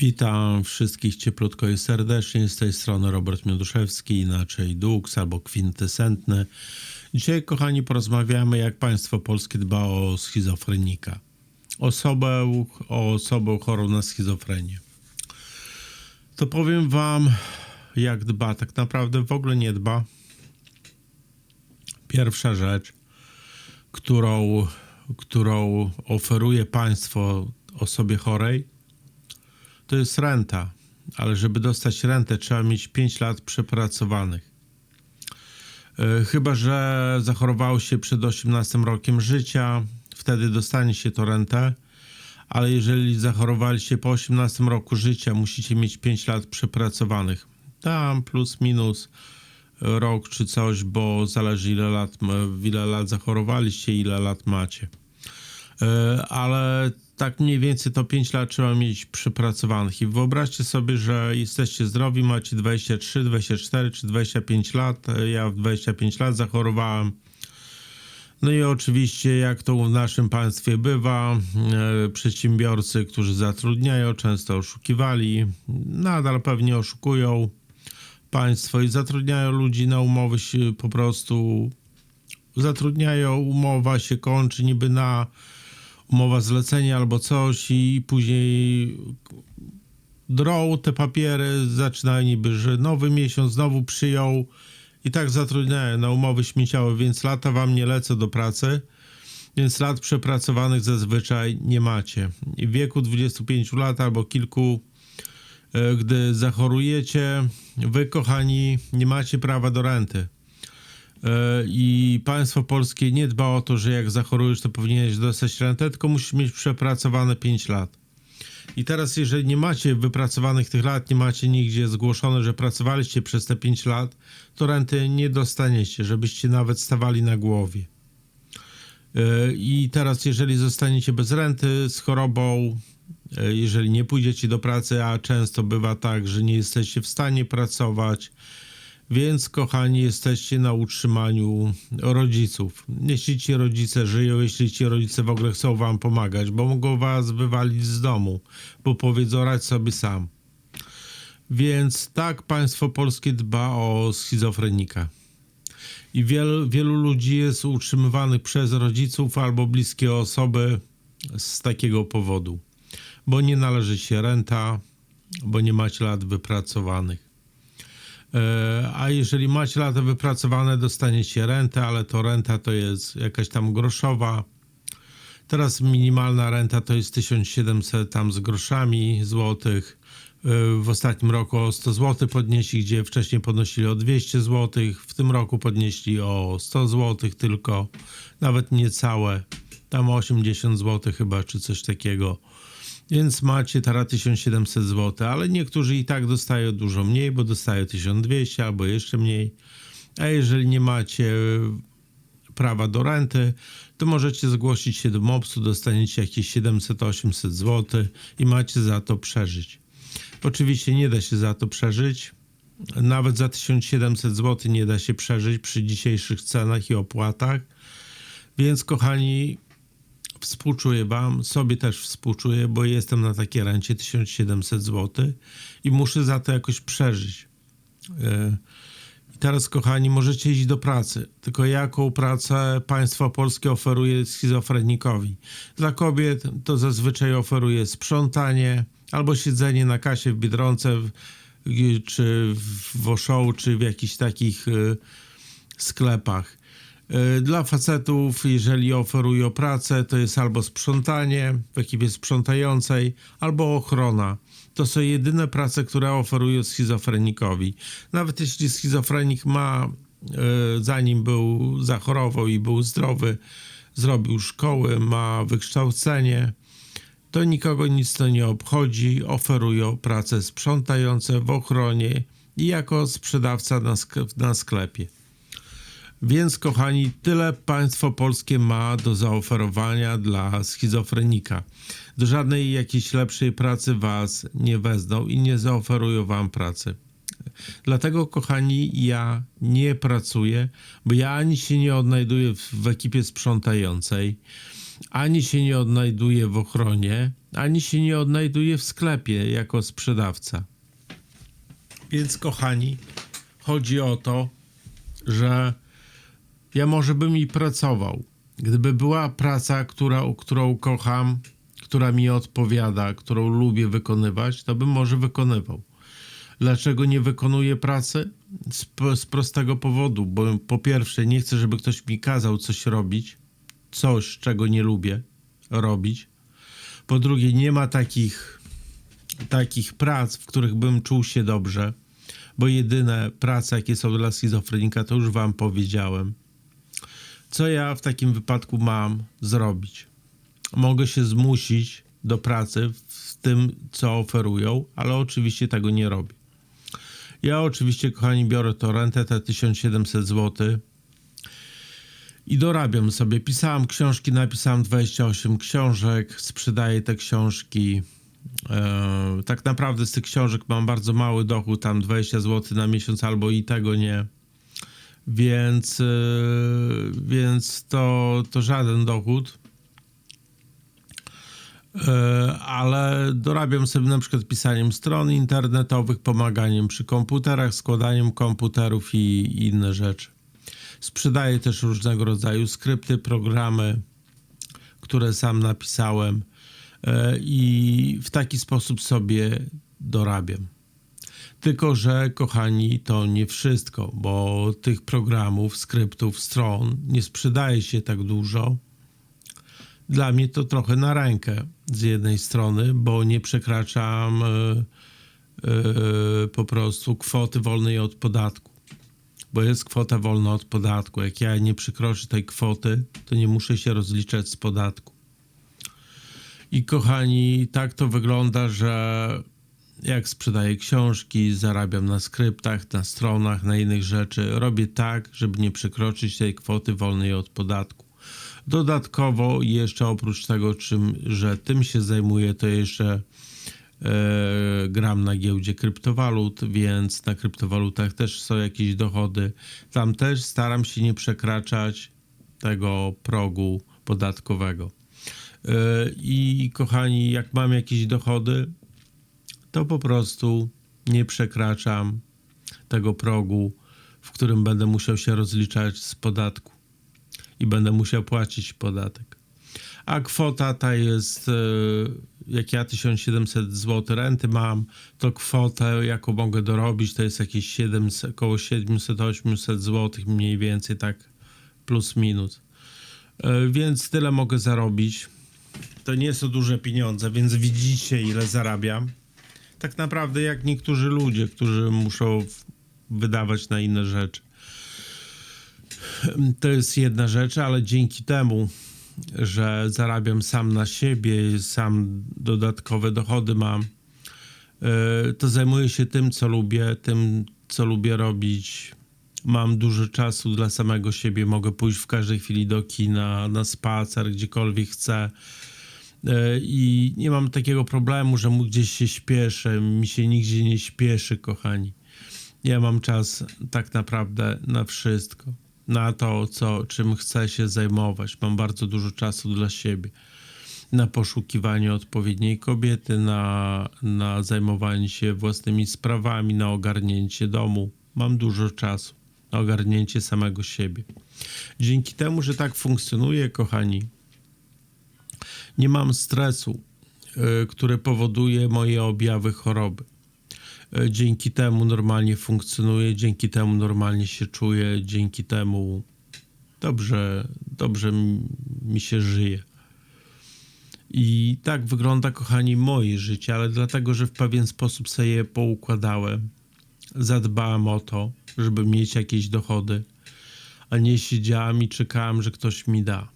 Witam wszystkich cieplutko i serdecznie. Z tej strony Robert Mioduszewski, inaczej Dux albo Kwintesentny. Dzisiaj, kochani, porozmawiamy, jak państwo polskie dba o schizofrenika. Osobę, o osobę chorą na schizofrenię. To powiem wam, jak dba. Tak naprawdę w ogóle nie dba. Pierwsza rzecz, którą, którą oferuje państwo osobie chorej, to jest renta, ale żeby dostać rentę, trzeba mieć 5 lat przepracowanych. E, Chyba, że zachorowało się przed 18 rokiem życia, wtedy dostanie się to rentę, ale jeżeli zachorowaliście po 18 roku życia, musicie mieć 5 lat przepracowanych. Tam plus minus rok czy coś, bo zależy ile lat, ile lat zachorowaliście, ile lat macie. E, ale tak mniej więcej to 5 lat trzeba mieć przepracowanych. I wyobraźcie sobie, że jesteście zdrowi, macie 23, 24 czy 25 lat. Ja w 25 lat zachorowałem. No i oczywiście, jak to w naszym państwie bywa, e, przedsiębiorcy, którzy zatrudniają, często oszukiwali, nadal pewnie oszukują państwo i zatrudniają ludzi na umowy po prostu zatrudniają, umowa się kończy niby na umowa zlecenia albo coś i później drą te papiery, zaczynają niby, że nowy miesiąc znowu przyjął i tak zatrudniają na umowy śmieciowe, więc lata wam nie lecą do pracy, więc lat przepracowanych zazwyczaj nie macie. I w wieku 25 lat albo kilku, e, gdy zachorujecie, wy kochani nie macie prawa do renty. E, I państwo polskie nie dba o to, że jak zachorujesz, to powinieneś dostać rentę, tylko musisz mieć przepracowane 5 lat. I teraz, jeżeli nie macie wypracowanych tych lat, nie macie nigdzie zgłoszone, że pracowaliście przez te 5 lat, to renty nie dostaniecie, żebyście nawet stawali na głowie. E, I teraz, jeżeli zostaniecie bez renty z chorobą, e, jeżeli nie pójdziecie do pracy, a często bywa tak, że nie jesteście w stanie pracować, więc, kochani, jesteście na utrzymaniu rodziców. Jeśli ci rodzice żyją, jeśli ci rodzice w ogóle chcą wam pomagać, bo mogą was wywalić z domu, bo powiedzą, radź sobie sam. Więc tak państwo polskie dba o schizofrenika. I wielu, wielu ludzi jest utrzymywanych przez rodziców albo bliskie osoby z takiego powodu, bo nie należy się renta, bo nie macie lat wypracowanych. E, A jeżeli macie lata wypracowane, dostaniecie rentę, ale to renta to jest jakaś tam groszowa. Teraz minimalna renta to jest 1700 tam z groszami złotych. E, W ostatnim roku o 100 zł podnieśli, gdzie wcześniej podnosili o 200 zł. W tym roku podnieśli o 100 zł tylko, nawet niecałe. Tam 80 zł chyba, czy coś takiego. Więc macie teraz 1700 zł, ale niektórzy i tak dostają dużo mniej, bo dostają 1200 albo jeszcze mniej. A jeżeli nie macie prawa do renty, to możecie zgłosić się do MOPS-u, dostaniecie jakieś 700-800 zł i macie za to przeżyć. Oczywiście nie da się za to przeżyć. Nawet za 1700 zł nie da się przeżyć przy dzisiejszych cenach i opłatach. Więc kochani, współczuję wam, sobie też współczuję, bo jestem na takiej rencie 1700 zł i muszę za to jakoś przeżyć. E, I teraz, kochani, możecie iść do pracy. Tylko jaką pracę państwo polskie oferuje schizofrenikowi? Dla kobiet to zazwyczaj oferuje sprzątanie albo siedzenie na kasie w Biedronce, czy w Auchan, czy w jakichś takich e, sklepach. E, Dla facetów, jeżeli oferują pracę, to jest albo sprzątanie w ekipie sprzątającej, albo ochrona. To są jedyne prace, które oferują schizofrenikowi. Nawet jeśli schizofrenik ma, e, zanim był zachorował i był zdrowy, zrobił szkoły, ma wykształcenie, to nikogo nic to nie obchodzi. Oferują prace sprzątające w ochronie i jako sprzedawca na sklepie. Więc, kochani, tyle państwo polskie ma do zaoferowania dla schizofrenika. Do żadnej jakiejś lepszej pracy was nie wezmą i nie zaoferują wam pracy. Dlatego, kochani, ja nie pracuję, bo ja ani się nie odnajduję w, w ekipie sprzątającej, ani się nie odnajduję w ochronie, ani się nie odnajduję w sklepie jako sprzedawca. Więc, kochani, chodzi o to, że ja może bym i pracował. Gdyby była praca, która, którą kocham, która mi odpowiada, którą lubię wykonywać, to bym może wykonywał. Dlaczego nie wykonuję pracy? Z, z prostego powodu, bo po pierwsze nie chcę, żeby ktoś mi kazał coś robić, coś, czego nie lubię robić. Po drugie, nie ma takich, takich prac, w których bym czuł się dobrze, bo jedyne prace, jakie są dla schizofrenika, to już wam powiedziałem. Co ja w takim wypadku mam zrobić? Mogę się zmusić do pracy w tym, co oferują, ale oczywiście tego nie robię. Ja oczywiście, kochani, biorę to rentę, te 1700 zł i dorabiam sobie. Pisałem książki, napisałem 28 książek, sprzedaję te książki. Eee, tak naprawdę z tych książek mam bardzo mały dochód, tam 20 zł na miesiąc albo i tego nie. Więc, yy, więc to, to żaden dochód. E, ale dorabiam sobie na przykład pisaniem stron internetowych, pomaganiem przy komputerach, składaniem komputerów i inne rzeczy. Sprzedaję też różnego rodzaju skrypty, programy, które sam napisałem e, i w taki sposób sobie dorabiam. Tylko, że kochani, to nie wszystko, bo tych programów, skryptów, stron nie sprzedaje się tak dużo dla mnie to trochę na rękę z jednej strony, bo nie przekraczam yy, yy, po prostu kwoty wolnej od podatku. Bo jest kwota wolna od podatku. Jak ja nie przekroczę tej kwoty, to nie muszę się rozliczać z podatku. I kochani, tak to wygląda, że jak sprzedaję książki, zarabiam na skryptach, na stronach, na innych rzeczy, robię tak, żeby nie przekroczyć tej kwoty wolnej od podatku. Dodatkowo jeszcze oprócz tego, czym, że tym się zajmuję, to jeszcze e, gram na giełdzie kryptowalut, więc na kryptowalutach też są jakieś dochody. Tam też staram się nie przekraczać tego progu podatkowego. E, I kochani, jak mam jakieś dochody, to po prostu nie przekraczam tego progu, w którym będę musiał się rozliczać z podatku i będę musiał płacić podatek. A kwota ta jest, e, jak ja 1700 zł renty mam, to kwotę, jaką mogę dorobić, to jest jakieś 700, około 700-800 zł mniej więcej, tak plus minus. E, więc tyle mogę zarobić. To nie są duże pieniądze, więc widzicie, ile zarabiam. Tak naprawdę, jak niektórzy ludzie, którzy muszą wydawać na inne rzeczy. To jest jedna rzecz, ale dzięki temu, że zarabiam sam na siebie, sam dodatkowe dochody mam, e, to zajmuję się tym, co lubię, tym, co lubię robić. Mam dużo czasu dla samego siebie, mogę pójść w każdej chwili do kina, na spacer, gdziekolwiek chcę. E, I nie mam takiego problemu, że mu gdzieś się śpieszę, mi się nigdzie nie śpieszy, kochani. Ja mam czas tak naprawdę na wszystko na to, co, czym chcę się zajmować. Mam bardzo dużo czasu dla siebie. Na poszukiwanie odpowiedniej kobiety, na, na zajmowanie się własnymi sprawami, na ogarnięcie domu. Mam dużo czasu na ogarnięcie samego siebie. Dzięki temu, że tak funkcjonuje, kochani, nie mam stresu, y, który powoduje moje objawy choroby. E, dzięki temu normalnie funkcjonuję, dzięki temu normalnie się czuję, dzięki temu dobrze, dobrze mi się żyje. I tak wygląda, kochani, moje życie, ale dlatego, że w pewien sposób sobie je poukładałem. Zadbałem o to, żeby mieć jakieś dochody, a nie siedziałem i czekałem, że ktoś mi da.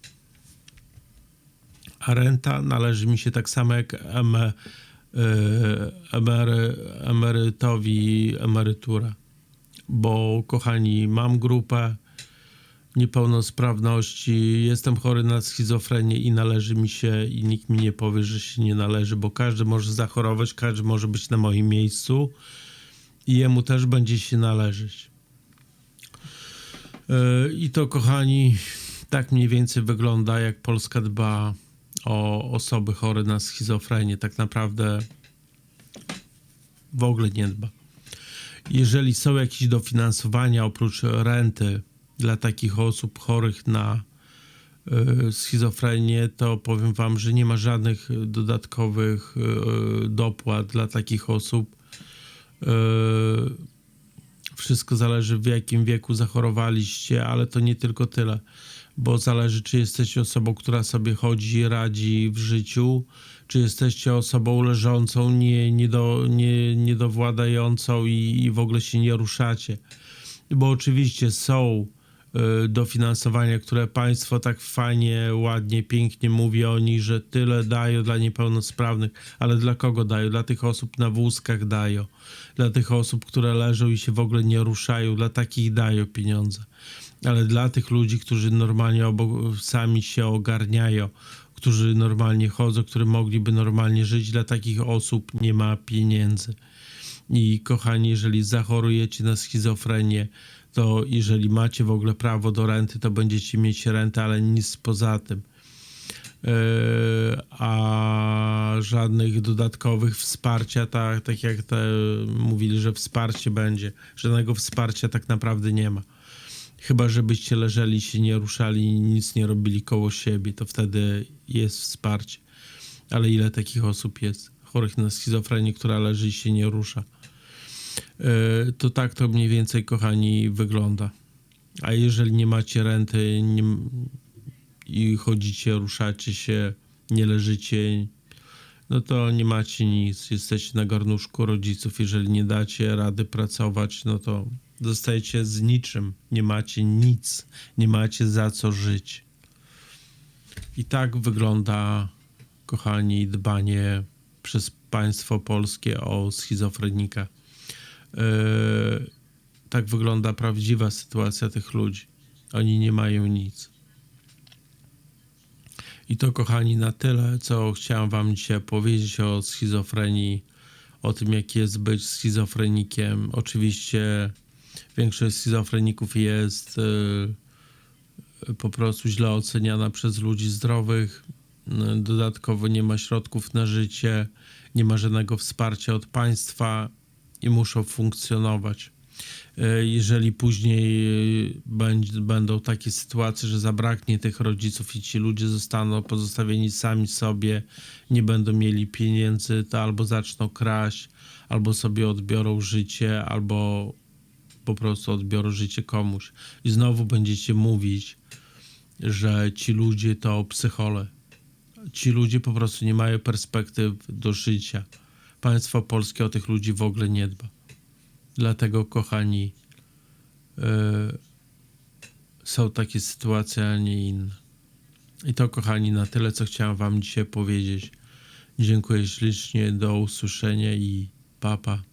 A renta należy mi się tak samo jak E, emery, emerytowi emeryturę. Bo, kochani, mam grupę niepełnosprawności, jestem chory na schizofrenię i należy mi się, i nikt mi nie powie, że się nie należy, bo każdy może zachorować, każdy może być na moim miejscu i jemu też będzie się należeć. E, I to, kochani, tak mniej więcej wygląda, jak Polska dba o osoby chore na schizofrenię. Tak naprawdę w ogóle nie dba. Jeżeli są jakieś dofinansowania oprócz renty dla takich osób chorych na y, schizofrenię, to powiem Wam, że nie ma żadnych dodatkowych y, dopłat dla takich osób. Y, wszystko zależy w jakim wieku zachorowaliście, ale to nie tylko tyle, bo zależy czy jesteście osobą, która sobie chodzi radzi w życiu, czy jesteście osobą leżącą, nie, nie, do, nie, niedowładającą i, i w ogóle się nie ruszacie. Bo oczywiście są dofinansowania, które państwo tak fajnie, ładnie, pięknie mówi o nich, że tyle dają dla niepełnosprawnych, ale dla kogo dają? Dla tych osób na wózkach dają, dla tych osób, które leżą i się w ogóle nie ruszają, dla takich dają pieniądze. Ale dla tych ludzi, którzy normalnie obok, sami się ogarniają, którzy normalnie chodzą, którzy mogliby normalnie żyć, dla takich osób nie ma pieniędzy. I kochani, jeżeli zachorujecie na schizofrenię, to jeżeli macie w ogóle prawo do renty, to będziecie mieć rentę, ale nic poza tym. Yy, a żadnych dodatkowych wsparcia, tak, tak jak te mówili, że wsparcie będzie, żadnego wsparcia tak naprawdę nie ma. Chyba, żebyście leżeli, się nie ruszali nic nie robili koło siebie, to wtedy jest wsparcie. Ale ile takich osób jest chorych na schizofrenię, która leży i się nie rusza? Yy, to tak to mniej więcej, kochani, wygląda. A jeżeli nie macie renty nie, i chodzicie, ruszacie się, nie leżycie, no to nie macie nic. Jesteście na garnuszku rodziców. Jeżeli nie dacie rady pracować, no to zostajecie z niczym. Nie macie nic. Nie macie za co żyć. I tak wygląda, kochani, dbanie przez państwo polskie o schizofrenika. Yy, tak wygląda prawdziwa sytuacja tych ludzi. Oni nie mają nic. I to, kochani, na tyle, co chciałem Wam dzisiaj powiedzieć o schizofrenii, o tym, jak jest być schizofrenikiem. Oczywiście większość schizofreników jest y, po prostu źle oceniana przez ludzi zdrowych. Dodatkowo nie ma środków na życie, nie ma żadnego wsparcia od państwa i muszą funkcjonować. Y, Jeżeli później będzie, będą takie sytuacje, że zabraknie tych rodziców i ci ludzie zostaną pozostawieni sami sobie, nie będą mieli pieniędzy, to albo zaczną kraść, albo sobie odbiorą życie, albo po prostu odbiorą życie komuś. I znowu będziecie mówić, że ci ludzie to psychole. Ci ludzie po prostu nie mają perspektyw do życia. Państwo polskie o tych ludzi w ogóle nie dba. Dlatego, kochani, yy, są takie sytuacje, a nie inne. I to, kochani, na tyle, co chciałem Wam dzisiaj powiedzieć. Dziękuję ślicznie, do usłyszenia i papa.